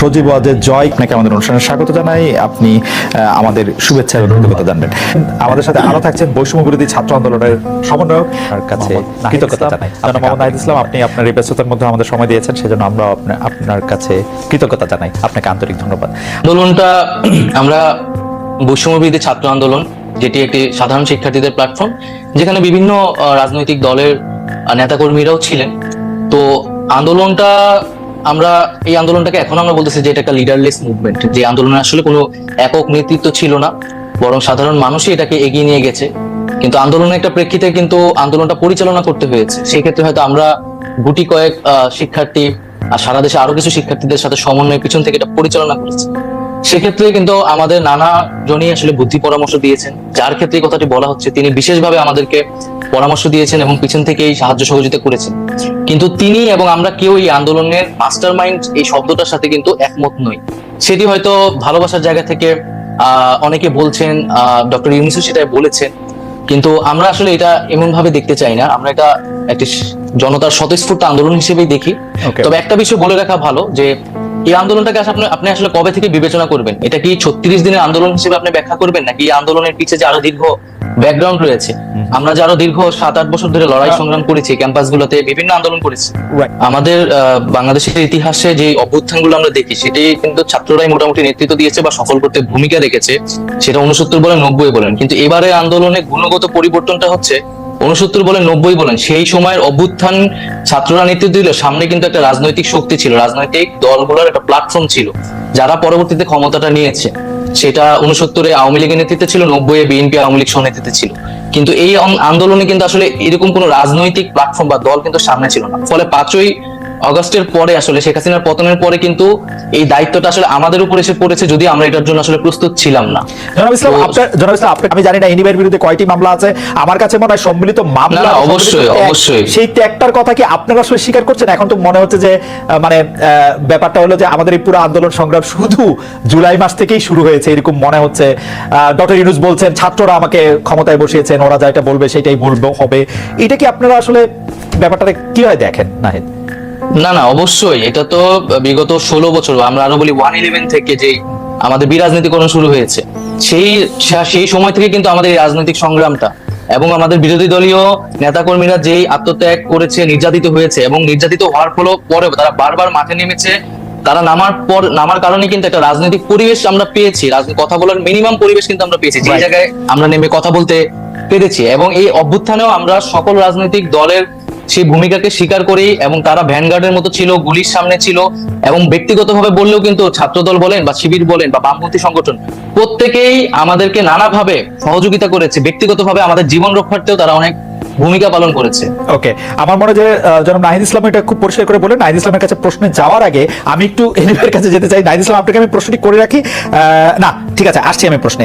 সজীব ওয়াজের জয়। আপনাকে আমাদের অনুষ্ঠানে স্বাগত জানাই। আপনি আমাদের শুভেচ্ছা এবং কৃতজ্ঞতা জানবেন। আমাদের সাথে আরও থাকছেন বৈষম্য বিরোধী ছাত্র আন্দোলনের সমন্বয়ক কাছে কৃতজ্ঞতা জানাই। জনাব মোহাম্মদ নাহিদ ইসলাম। আপনি আপনার এই ব্যস্ততার মধ্যে আমাদের সময় দিয়েছেন সেজন্য আমরা আপনা- আপনার কাছে কৃতজ্ঞতা জানাই। আপনাকে আন্তরিক ধন্যবাদ। আন্দোলনটা আমরা বৈষম্যবিরোধী ছাত্র আন্দোলন যেটি একটি সাধারণ শিক্ষার্থীদের প্ল্যাটফর্ম যেখানে বিভিন্ন রাজনৈতিক দলের নেতাকর্মীরাও ছিলেন। তো আন্দোলনটা আমরা এই আন্দোলনটাকে এখন আমরা বলতেছি যে এটা একটা লিডারলেস মুভমেন্ট যে আন্দোলনে আসলে কোনো একক নেতৃত্ব ছিল না, বরং সাধারণ মানুষই এটাকে এগিয়ে নিয়ে গেছে। কিন্তু আন্দোলনের একটা প্রেক্ষিতে কিন্তু আন্দোলনটা পরিচালনা করতে হয়েছে। সেই ক্ষেত্রে হয়তো আমরা গুটি কয়েক শিক্ষার্থী আর সারা দেশে আরও কিছু শিক্ষার্থীদের সাথে সমন্বয় পিছন থেকে এটা পরিচালনা করেছে। সেক্ষেত্রে কিন্তু আমাদের নানা জনই আসলে বুদ্ধি পরামর্শ দিয়েছেন। যার ক্ষেত্রে কথাটি বলা হচ্ছে, তিনি বিশেষভাবে আমাদেরকে পরামর্শ দিয়েছেন এবং পিছন থেকেই সাহায্য সহযোগিতা করেছেন। কিন্তু তিনি এবং আমরা কেউ এই আন্দোলনের মাস্টার মাইন্ড এই শব্দটার সাথে কিন্তু একমত নই। সেটি হয়তো ভালোবাসার জায়গা থেকে অনেকে বলছেন ডক্টর ইউনিসু সেটাই বলেছেন। কিন্তু আমরা আসলে এটা এমন ভাবে দেখতে চাই না। আমরা এটা একটি জনতার স্বতঃস্ফূর্ত আন্দোলন হিসেবেই দেখি। তবে একটা বিষয় বলে রাখা ভালো যে এই আন্দোলনটাকে আসলে আপনি আপনি আসলে কবে থেকে বিবেচনা করবেন? এটা কি ছত্রিশ দিনের আন্দোলন হিসেবে আপনি ব্যাখ্যা করবেন? নাকি এই আন্দোলনের পিছিয়ে যে আরও দীর্ঘ ব্যাকগ্রাউন্ড রয়েছে। আমরা যে আরও দীর্ঘ সাত আট বছর ধরে লড়াই সংগ্রাম করেছি ক্যাম্পাসগুলোতে বিভিন্ন আন্দোলন করেছি। আমাদের বাংলাদেশের ইতিহাসে যে অভ্যুত্থানগুলো আমরা দেখি সেটি কিন্তু ছাত্ররাই মোটামুটি নেতৃত্ব দিয়েছে বা সফল করতে ভূমিকা রেখেছে সেটা উনসত্তর বলেন নব্বই বলেন। কিন্তু এবারে আন্দোলনে গুণগত পরিবর্তনটা হচ্ছে উনসত্তর বলেন নব্বই বলেন সেই সময়ের অভ্যুত্থান ছাত্ররা নেতৃত্ব দিল সামনে কিন্তু একটা রাজনৈতিক শক্তি ছিল রাজনৈতিক দলগুলোর একটা প্ল্যাটফর্ম ছিল যারা পরবর্তীতে ক্ষমতাটা নিয়েছে। সেটা উনসত্তরে আওয়ামী লীগের নেতৃত্বে ছিল নব্বই বিএনপি আওয়ামী লীগ সহনেতৃত্বে ছিল। কিন্তু এই আন্দোলনে কিন্তু আসলে এরকম কোনো রাজনৈতিক প্ল্যাটফর্ম বা দল কিন্তু সামনে ছিল না। ফলে পাঁচই অগস্টের পরে আসলে শেখ হাসিনার পতনের পরে কিন্তু এই দায়িত্বটা আসলে আমাদের উপর এসে পড়েছে যদি আমরা এটার জন্য আসলে প্রস্তুত ছিলাম না। জনাব ইসলাম আপনার জনাব ইসলাম আপনার আমি জানি না এনিমের বিরুদ্ধে কয়টি মামলা আছে। আমার কাছে মনে হয় সম্মিলিত মামলা অবশ্যই, অবশ্যই। সেই ত্যাগটার কথা কি আপনারা আসলে স্বীকার করছেন? এখন তো মনে হচ্ছে যে মানে ব্যাপারটা হলো যে আমাদের এই পুরো আন্দোলন সংগ্রাম শুধু জুলাই মাস থেকেই শুরু হয়েছে এরকম মনে হচ্ছে। ডক্টর ইউনুস বলছেন ছাত্ররা আমাকে ক্ষমতায় বসিয়েছেন ওরা যা যেটা বলবে সেটাই বলবে হবে। এটা কি আপনারা আসলে ব্যাপারটা কীভাবে দেখেন নাহিদ? না না অবশ্যই। এটা তো বিগত ষোলো বছর আমরা আরও বলি ওয়ান ইলেভেন থেকে যে আমাদের বিরাজনীতিকরণ শুরু হয়েছে সেই সেই সময় থেকে কিন্তু আমাদের এই রাজনৈতিক সংগ্রামটা এবং আমাদের বিরোধী দলীয় নেতাকর্মীরা যেই আত্মত্যাগ করেছে নির্যাতিত হয়েছে এবং নির্যাতিত হওয়ার ফলে পরে তারা বারবার মাঠে নেমেছে তারা নামার পর নামার কারণে কিন্তু একটা রাজনৈতিক পরিবেশ আমরা পেয়েছি রাজনীতি কথা বলার মিনিমাম পরিবেশ কিন্তু আমরা পেয়েছি যে জায়গায় আমরা নেমে কথা বলতে পেরেছি এবং এই অভ্যুত্থানেও আমরা সকল রাজনৈতিক দলের সেই ভূমিকাকে স্বীকার করি এবং তারা ভ্যানগার্ডের মতো ছিল, গুলির সামনে ছিল এবং ব্যক্তিগতভাবে বললেও কিন্তু ছাত্রদল বলেন বা শিবির বলেন বা বামপন্থী সংগঠন, প্রত্যেকেই আমাদেরকে নানাভাবে সহযোগিতা করেছে। ব্যক্তিগতভাবে আমাদের জীবন রক্ষার্থেও তারা অনেক ভূমিকা পালন করেছে। ওকে, আমার মনে যে জনাব নাহিদ ইসলাম এটা খুব পরিষ্কার করে বলে নাহিদ ইসলামের কাছে প্রশ্নে যাওয়ার আগে আমি একটু এলিভের কাছে যেতে চাই। নাহিদ ইসলাম, আপনাকে আমি প্রশ্নটি করে রাখি? না, ঠিক আছে, আসছি আমি প্রশ্নে।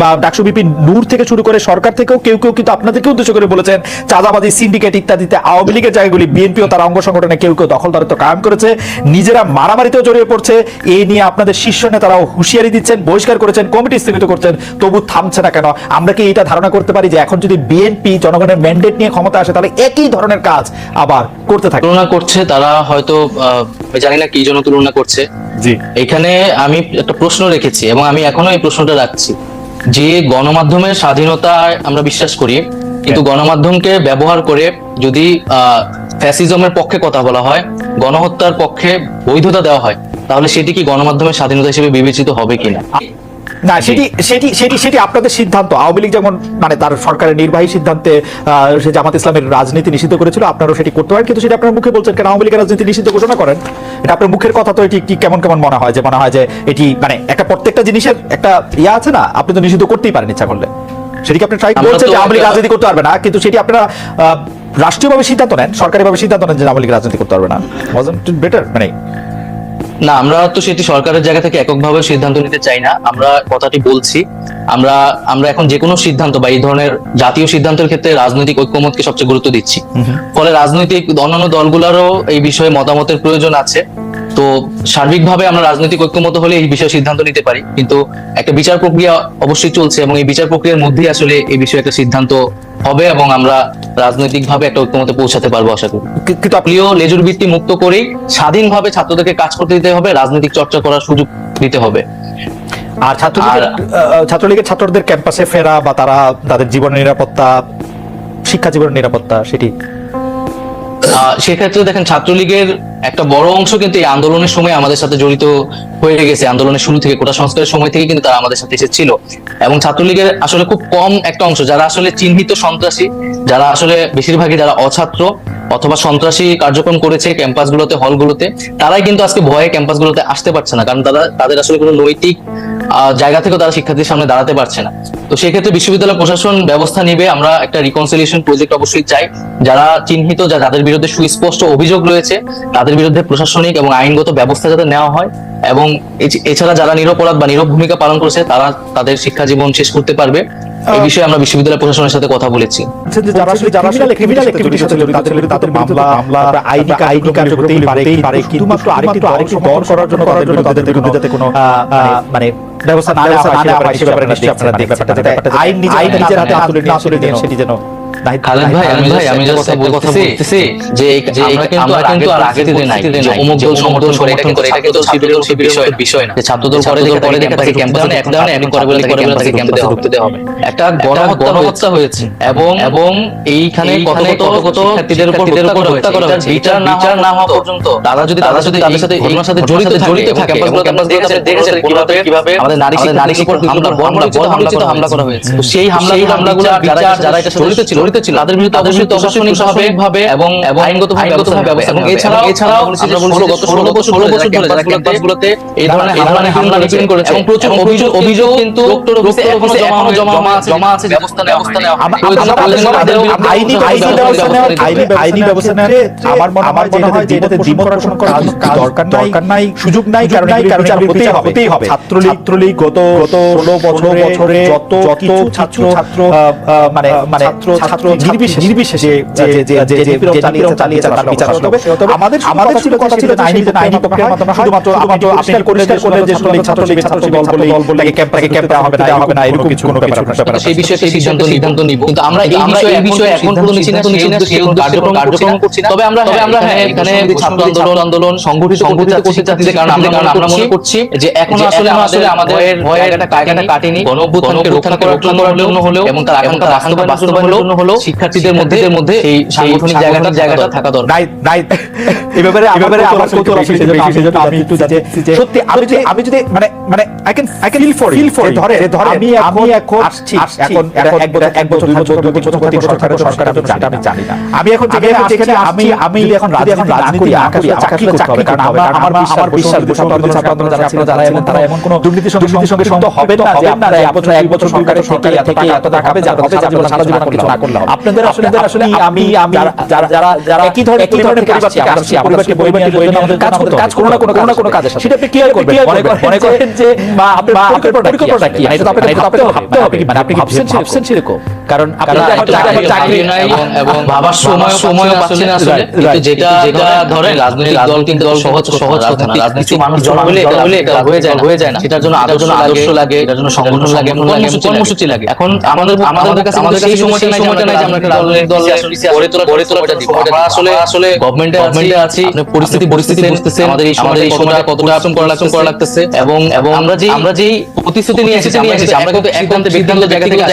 বা ডাকসু ভিপি নূর থেকে শুরু করে সরকার থেকেও কেউ কেউ কিন্তু আপনাদেরকে উদ্দেশ্য করে বলেছেন চাঁদাবাজি সিন্ডিকেট ইত্যাদিতে আওয়ামী লীগের জায়গাগুলি বিএনপিও তার অঙ্গ সংগঠনে কেউ কেউ দখলদারিত্ব কায়েম করেছে নিজেরা মারামারিতেও জড়িয়ে পড়ছে এই নিয়ে আপনাদের শীর্ষ নেতারাও হুঁশিয়ারি দিচ্ছেন বহিষ্কার করেছেন কমিটি স্থগিত করছেন তবু থামছে না কেন? আমরা কি এটা ধারণা করতে পারি যে এখন যদি বিএনপি জনগণের ম্যান্ডেট নিয়ে ক্ষমতা আসে তাহলে একই ধরনের কাজ আবার করতে থাকে? তুলনা করছে তারা হয়তো জানি না কি জন্য তুলনা করছে। জি। এখানে আমি একটা প্রশ্ন রেখেছি এবং আমি এখনও এই প্রশ্নটা রাখছি। যে গণমাধ্যমের স্বাধীনতায় আমরা বিশ্বাস করি কিন্তু গণমাধ্যমকে ব্যবহার করে যদি ফ্যাসিজমের পক্ষে কথা বলা হয় গণহত্যার পক্ষে বৈধতা দেওয়া হয় তাহলে সেটি কি গণমাধ্যমের স্বাধীনতা হিসেবে বিবেচিত হবে কিনা? না সেটি সেটি সেটি সেটি আপনাদের সিদ্ধান্ত। আওয়ামী লীগ যেমন মানে তার সরকারের নির্বাহী সিদ্ধান্তে সে জামাত ইসলামের রাজনীতি নিষিদ্ধ করেছিল আপনারাও সেটি করতে পারেন কিন্তু সেটা আপনার মুখে বলছেন কেন? আওয়ামী লীগের রাজনীতি নিষিদ্ধ ঘোষণা করেন। এটা আপনার মুখের কথা তো এটি কি কেমন কেমন মনে হয় যে মনে হয় যে এটি মানে একটা প্রত্যেকটা জিনিসের একটা ইয়া আছে না আপনি তো নিষিদ্ধ করতেই পারেন ইচ্ছা করলে। সেটিকে আপনি ট্রাই তো যে আওয়ামী লীগ রাজনীতি করতে পারবে না? কিন্তু সেটি আপনারা আহ, রাষ্ট্রীয়ভাবে সিদ্ধান্ত নেন সরকারিভাবে সিদ্ধান্ত নেন যে আওয়ামী লীগ রাজনীতি করতে পারবে না। বেটার মানে না আমরা তো সেটি সরকারের জায়গা থেকে এককভাবে সিদ্ধান্ত নিতে চাই না। আমরা কথাটি বলছি। আমরা আমরা এখন যে কোনো সিদ্ধান্ত বা এই ধরনের জাতীয় সিদ্ধান্তের ক্ষেত্রে রাজনৈতিক ঐক্যমতকে সবচেয়ে গুরুত্ব দিচ্ছি। ফলে রাজনৈতিক অন্যান্য দলগুলোরও এই বিষয়ে মতামতের প্রয়োজন আছে। তো সার্বিকভাবে আমরা রাজনৈতিক ঐক্যমত হলে এই বিষয়ে সিদ্ধান্ত নিতে পারি। কিন্তু একটা বিচার প্রক্রিয়া অবশ্যই চলছে এবং এই বিচার প্রক্রিয়ার মধ্যেই আসলে এই বিষয়ে একটা সিদ্ধান্ত হবে এবং আমরা রাজনৈতিকভাবে একটা ঐক্যমতে পৌঁছাতে পারব আশা করি। কিন্তু আপনি প্রিয় লেজুর ভিত্তি মুক্ত করেই স্বাধীনভাবে ছাত্রদেরকে কাজ করতে দিতে হবে রাজনৈতিক চর্চা করার সুযোগ দিতে হবে। আর ছাত্রলীগের ছাত্রলীগের ছাত্রদের ক্যাম্পাসে ফেরা বা তারা তাদের জীবনের নিরাপত্তা শিক্ষা জীবনের নিরাপত্তা সেটি সেক্ষেত্রে দেখেন ছাত্রলীগের একটা বড় অংশ কিন্তু এই আন্দোলনের সময় আমাদের সাথে জড়িত হয়ে গেছে। আন্দোলনের শুরু থেকে, কোটা সংস্কারের সময় থেকে কিন্তু তারা আমাদের সাথে এসেছিল। এবং ছাত্রলীগের আসলে খুব কম একটা অংশ, যারা আসলে চিহ্নিত সন্ত্রাসী, যারা আসলে বেশিরভাগই যারা অছাত্র অথবা সন্ত্রাসী কার্যক্রম করেছে ক্যাম্পাসগুলোতে, হলগুলোতে, তারাই কিন্তু আজকে ভয়ে ক্যাম্পাসগুলোতে আসতে পারছে না। কারণ তারা, তাদের আসলে কোনো নৈতিক জায়গা থেকেও তারা শিক্ষার্থীর সামনে দাঁড়াতে পারছে না। তো সেক্ষেত্রে বিশ্ববিদ্যালয় প্রশাসন ব্যবস্থা নিবে আমরা একটা রিকনসিলিয়েশন প্রজেক্ট অবশ্যই চাই। যারা চিহ্নিত যা যাদের বিরুদ্ধে সুস্পষ্ট অভিযোগ রয়েছে তাদের বিরুদ্ধে প্রশাসনিক এবং আইনগত ব্যবস্থা যাতে নেওয়া হয় এবং এছাড়া যারা নিরপরাধ বা নীরব ভূমিকা পালন করেছে তারা তাদের শিক্ষা জীবন শেষ করতে পারবে। এই বিষয়ে আমরা বিশ্ববিদ্যালয় প্রশাসনের সাথে কথা বলেছি। মানে ব্যবস্থা না নেওয়া হয় সে ব্যাপারে নিশ্চয়ই আপনারা দেখবেন ব্যাপারটা আইন নিজে আইন নিজের হাতে তুলে নিয়ে সেটি যেন খালেদ ভাই আমি ভাই আমি জাস্ট কথা বলতেছি যে এই- যে এই- কিন্তু আর আগে থেকে নাই যে অমুক দল সমর্থন করে এটা কিন্তু এটা কিন্তু শিবিরের বিষয় বিষয় না। যে ছাত্রদল পরে দেখে পরে দেখে তাকে ক্যাম্পাসে এক দেওয়া এখন করে বলে তাকে ক্যাম্পাসে ক্যাম্পাসে ঢুকতে দেওয়া হবে। একটা গণহত্যা হয়েছে। এবং এবং এইখানে কত কত কত শিক্ষার্থীদের উপর হত্যা করা হয়েছে। বিচার না বিচার না হওয়া পর্যন্ত তারা যদি তারা যদি তাদের সাথে ঘটনার সাথে জড়িত জড়িত থাকে ক্যাম্পাসগুলো ক্যাম্পাসগুলোতে দেখেছেন কীভাবে কীভাবে আমাদের নারী উপর হামলা হামলা করা হয়েছে সেই হামলা হামলাগুলো যারা যারা এটা জড়িত ছিল জড়িত ছিল। তাদের বিরুদ্ধে তাদের বিরুদ্ধে প্রশাসনিক ভাবে এবং আইনগত আইনগত ভাবে ব্যবস্থা এবং এছাড়াও এছাড়াও আমরা বলছি গত 16 বছর 16 বছর ধরে যারা ক্যাম্পাসগুলোতে এই ধরনের এই ধরনের হামলা নিপীড়ন করেছে। এবং প্রচুর অভিযোগ অভিযোগ কিন্তু ডক্টর অফিসে এখনও জমা জমা আছে জমা আছে। ব্যবস্থা নেওয়া তাদের বিরুদ্ধে আইনি ব্যবস্থা নেওয়া আইনি আইনি ব্যবস্থা নেওয়া আমার মনে আমার মনে হয় যে এটাতে করার কাজ দরকার নাই দরকার নাই সুযোগ নাই কারণ কারণ হতেই হবে হতেই হবে। ছাত্রলীগ ছাত্রলীগ গত গত 16 বছরে বছরে যত যত ছাত্র ছাত্র মানে মানে ছাত্র ছাত্র নির্বিশেষে চালিয়েছে চালিয়েছে তার বিচার হবে আমাদের আমাদের ছিল কথা ছিল আইনি আইনি প্রক্রিয়ার মাধ্যমে শুধুমাত্র শুধুমাত্র আপনি পরিষ্কার করলে যে ছাত্রলীগ ছাত্রলীগ ছাত্র দল বলে তাকে ক্যাম্প তাকে ক্যাম্প হবে না হবে না এরকম কিছু কোনো ব্যাপার ব্যাপার সেই বিষয়ে সেই সিদ্ধান্ত সিদ্ধান্ত নিব কিন্তু আমরা এই বিষয়ে এই বিষয়ে এখন পর্যন্ত সিদ্ধান্ত নিচ্ছি না সেই কার্যক্রম কার্যক্রম করছি না তবে আমরা আমরা হ্যাঁ এখানে ছাত্র আন্দোলন আন্দোলন সংগঠিত সংগঠিত করতে চাচ্ছি কারণ আমরা আমরা মনে করছি যে এখন আসলে আসলে আমাদের ভয়ের একটা কাটাটা কাটেনি গণঅভ্যুত্থানকে রক্ষা করার জন্য হলেও এবং তার আকাঙ্ক্ষা বাস্তবায়নের জন্য হলেও শিক্ষার্থীদের মধ্যে মধ্যে এই সাংগঠনিক জায়গাটা জায়গাটা থাকা দরকার। এই ব্যাপারে এই ব্যাপারে আমার কৌতূহল আছে সেজন্য আমি একটু যাতে সত্যি আমি যদি আমি যদি মানে মানে I can I can feel for feel for ধরে ধরে আমি আমি এখন আসছি এখন এক বছর এক বছর দুই বছর দুই বছর তিন বছর সরকার সরকার আমি জানি আমি জানি না। আমি এখন যেখানে আমি আমি এখন রাজনীতি রাজনীতি আকাশে চাকরি করতে হবে কারণ আমার আমার বিশ্বাস বিশ্বাস ছাত্র আন্দোলন ছাত্র যারা ছিল যারা এবং তারা এমন কোনো দুর্নীতির সঙ্গে সঙ্গে যুক্ত হবে না যে আপনারা এক বছর এক বছর সরকারের সরকার থেকে এত টাকা হবে যাতে হবে যাতে সারা জীবন কিছু না করলে হবে। আপনাদের আসলে আসলে আমি আমি যারা যারা যারা একই ধরনের একই ধরনের পরিবার থেকে আসছি পরিবারকে বই বই নিয়ে আমাদের কাজ করতে কাজ কোনো না কোনো কোনো কোনো কাজের সাথে। সেটা আপনি কীভাবে করবেন। মনে করেন মনে করেন যে বা আপনার পরিকল্পনাটা কি? এটা তো আপনাকে ভাবতে হবে ভাবতে হবে মানে আপনি ভাবছেন ভাবছেন সেরকম? কারণ কারণ চাকরি চাকরি এবং এবং ভাবার সময় সময় পাচ্ছে আসলে। কিন্তু যেটা যেটা ধরে রাজনৈতিক দল কিন্তু সহজ সহজ কথা না রাজনীতি মানুষ জমা হলে এটা হলে এটা হয়ে যায় হয়ে যায় না সেটার জন্য আদর্শ আদর্শ লাগে এটার জন্য সংগঠন লাগে কর্মসূচি কর্মসূচি লাগে এখন আমাদের আমাদের কাছে আমাদের সেই সময়টা নাই নাই যে আমরা একটা রাজনৈতিক দল গড়ে তোলা গড়ে তোলাটা দিব। আমরা আসলে আসলে গভর্নমেন্টে গভর্নমেন্টে আছি আপনি পরিস্থিতি পরিস্থিতি বুঝতেছেন আমাদের এই এই সময়টা কতটা করা লাগছে করা লাগতেছে। এবং এবং আমরা যে আমরা যেই প্রতিশ্রুতি নিয়ে এসেছি আমরা কিন্তু একদম সিদ্ধান্ত জায়গা থেকে